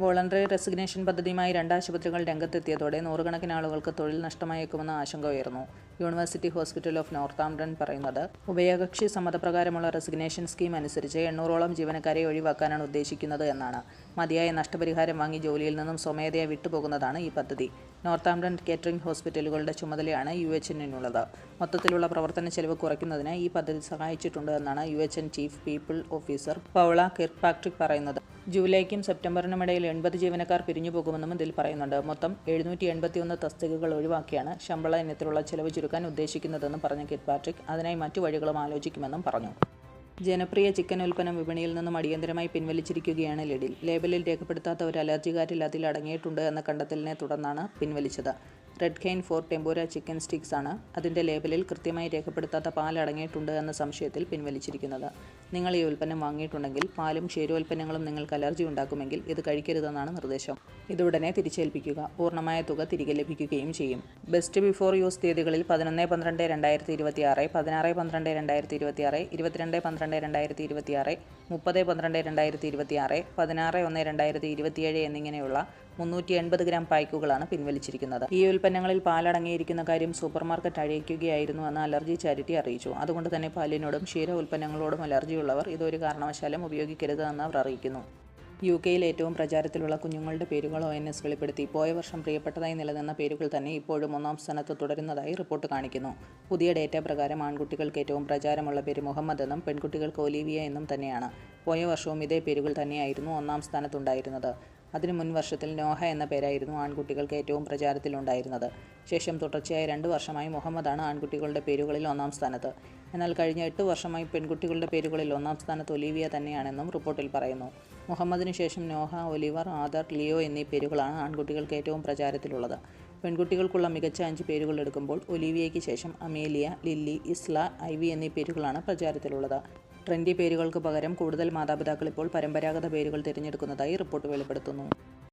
Voluntary resignation പദ്ധതിയുമായി രണ്ട് ആശുപത്രികൾ രംഗത്തെത്തിയതോടെ നൂറുകണക്കിന് ആളുകൾക്ക് തൊഴിൽ നഷ്ടമായേക്കുമെന്ന ആശങ്ക ഉയർന്നു. University Hospital of North Northampton പറയുന്നത് ഉഭയകക്ഷി സമ്മതപ്രകാരമുള്ള റെസിഗ്നേഷൻ സ്കീം അനുസരിച്ച് എണ്ണൂറോളം ജീവനക്കാരെ ഒഴിവാക്കാനാണ് ഉദ്ദേശിക്കുന്നത് എന്നാണ്. മതിയായ നഷ്ടപരിഹാരം വാങ്ങി ജോലിയിൽ നിന്നും സ്വമേധയാ വിട്ടുപോകുന്നതാണ് ഈ പദ്ധതി. നോർത്ത് നോർത്താംപ്ടൺ കേറ്ററിംഗ് ഹോസ്പിറ്റലുകളുടെ ചുമതലയാണ് യു എച്ച് എന്നിനുള്ളത്. മൊത്തത്തിലുള്ള പ്രവർത്തന ചെലവ് കുറയ്ക്കുന്നതിന് ഈ പദ്ധതി സഹായിച്ചിട്ടുണ്ട് എന്നാണ് U H N chief people officer Paula Kirkpatrick പറയുന്നത്. ജൂലൈക്കും സെപ്റ്റംബറിനും ഇടയിൽ എൺപത് ജീവനക്കാർ പിരിഞ്ഞു പോകുമെന്നും ഇതിൽ പറയുന്നുണ്ട്. മൊത്തം എഴുന്നൂറ്റി എൺപത്തിയൊന്ന് തസ്തികകൾ ഒഴിവാക്കിയാണ് ശമ്പള ഇനത്തിലുള്ള ചെലവ് ചുരുക്കാൻ ഉദ്ദേശിക്കുന്നതെന്നും പറഞ്ഞ കിർപാട്രിക് അതിനായി മറ്റു വഴികളും ആലോചിക്കുമെന്നും പറഞ്ഞു. ജനപ്രിയ ചിക്കൻ ഉൽപ്പന്നം വിപണിയിൽ നിന്നും അടിയന്തരമായി പിൻവലിച്ചിരിക്കുകയാണ് ലിഡിൽ. ലേബലിൽ രേഖപ്പെടുത്താത്ത ഒരു അലർജി അതിൽ അടങ്ങിയിട്ടുണ്ട് എന്ന കണ്ടെത്തലിനെ തുടർന്നാണ് പിൻവലിച്ചത്. Red cane for tempura chicken sticks ആണ് അതിന്റെ ലേബലിൽ കൃത്യമായി രേഖപ്പെടുത്താത്ത പാൽ അടങ്ങിയിട്ടുണ്ട് എന്ന സംശയത്തിൽ പിൻവലിച്ചിരിക്കുന്നത്. നിങ്ങൾ ഈ ഉൽപ്പന്നം വാങ്ങിയിട്ടുണ്ടെങ്കിൽ പാലും ക്ഷീരോൽപ്പന്നങ്ങളും നിങ്ങൾക്ക് അലർജി ഉണ്ടാക്കുമെങ്കിൽ ഇത് കഴിക്കരുതെന്നാണ് നിർദ്ദേശം. ഇത് ഉടനെ തിരിച്ചേൽപ്പിക്കുക. പൂർണമായ തുക തിരികെ ലഭിക്കുകയും ചെയ്യും. ബെസ്റ്റ് ബിഫോർ യൂസ് തീയതികളിൽ പതിനൊന്ന് പന്ത്രണ്ട് രണ്ടായിരത്തി ഇരുപത്തി ആറ് പതിനാറ് പന്ത്രണ്ട് രണ്ടായിരത്തി ഇരുപത്തി ആറ് ഇരുപത്തിരണ്ട് പന്ത്രണ്ട് രണ്ടായിരത്തി ഇരുപത്തി ആറ് മുപ്പത് പന്ത്രണ്ട് രണ്ടായിരത്തി ഇരുപത്തി ആറ് പതിനാറ് ഒന്ന് രണ്ടായിരത്തി ഇരുപത്തിയേഴ് എന്നിങ്ങനെയുള്ള മുന്നൂറ്റി എൺപത് ഗ്രാം പായ്ക്കുകളാണ് പിൻവലിച്ചിരിക്കുന്നത്. ഈ ഉൽപ്പന്നങ്ങളിൽ പാലടങ്ങിയിരിക്കുന്ന കാര്യം സൂപ്പർമാർക്കറ്റ് അഴിക്കുകയായിരുന്നു എന്ന് അലർജി ചാരിറ്റി അറിയിച്ചു. അതുകൊണ്ട് തന്നെ പാലിനോടും ക്ഷീര ഉൽപ്പന്നങ്ങളോടും അലർജിയുള്ളവർ ഇതൊരു കാരണവശാലും ഉപയോഗിക്കരുത് എന്ന് അവർ അറിയിക്കുന്നു. യു കെയിൽ ഏറ്റവും പ്രചാരത്തിലുള്ള കുഞ്ഞുങ്ങളുടെ പേരുകൾ ഒ എൻ എസ് വെളിപ്പെടുത്തി. പോയ വർഷം പ്രിയപ്പെട്ടതായി നിലനിന്ന പേരുകൾ തന്നെ ഇപ്പോഴും ഒന്നാം സ്ഥാനത്ത് തുടരുന്നതായി റിപ്പോർട്ട് കാണിക്കുന്നു. പുതിയ ഡേറ്റ പ്രകാരം ആൺകുട്ടികൾക്ക് ഏറ്റവും പ്രചാരമുള്ള പേര് മുഹമ്മദ് എന്നും പെൺകുട്ടികൾക്ക് ഒലീവിയ എന്നും തന്നെയാണ്. പോയ വർഷവും ഇതേ പേരുകൾ തന്നെയായിരുന്നു ഒന്നാം സ്ഥാനത്തുണ്ടായിരുന്നത്. അതിനു മുൻ വർഷത്തിൽ നോഹ എന്ന പേരായിരുന്നു ആൺകുട്ടികൾക്ക് ഏറ്റവും പ്രചാരത്തിലുണ്ടായിരുന്നത്. ശേഷം തുടർച്ചയായ രണ്ട് വർഷമായി മുഹമ്മദാണ് ആൺകുട്ടികളുടെ പേരുകളിൽ ഒന്നാം സ്ഥാനത്ത്. എന്നാൽ കഴിഞ്ഞ എട്ട് വർഷമായി പെൺകുട്ടികളുടെ പേരുകളിൽ ഒന്നാം സ്ഥാനത്ത് ഒലീവിയ തന്നെയാണെന്നും റിപ്പോർട്ടിൽ പറയുന്നു. മുഹമ്മദിന് ശേഷം നോഹ ഒലിവർ ആദർ ലിയോ എന്നീ പേരുകളാണ് ആൺകുട്ടികൾക്ക് ഏറ്റവും പ്രചാരത്തിലുള്ളത്. പെൺകുട്ടികൾക്കുള്ള മികച്ച അഞ്ച് പേരുകൾ എടുക്കുമ്പോൾ ഒലീവിയയ്ക്ക് ശേഷം അമേലിയ ലില്ലി ഇസ്ല ഐവി എന്നീ പേരുകളാണ് പ്രചാരത്തിലുള്ളത്. ട്രെൻഡി പേരുകൾക്ക് പകരം കൂടുതൽ മാതാപിതാക്കൾ ഇപ്പോൾ പരമ്പരാഗത പേരുകൾ തിരഞ്ഞെടുക്കുന്നതായി റിപ്പോർട്ട് വെളിപ്പെടുത്തുന്നു.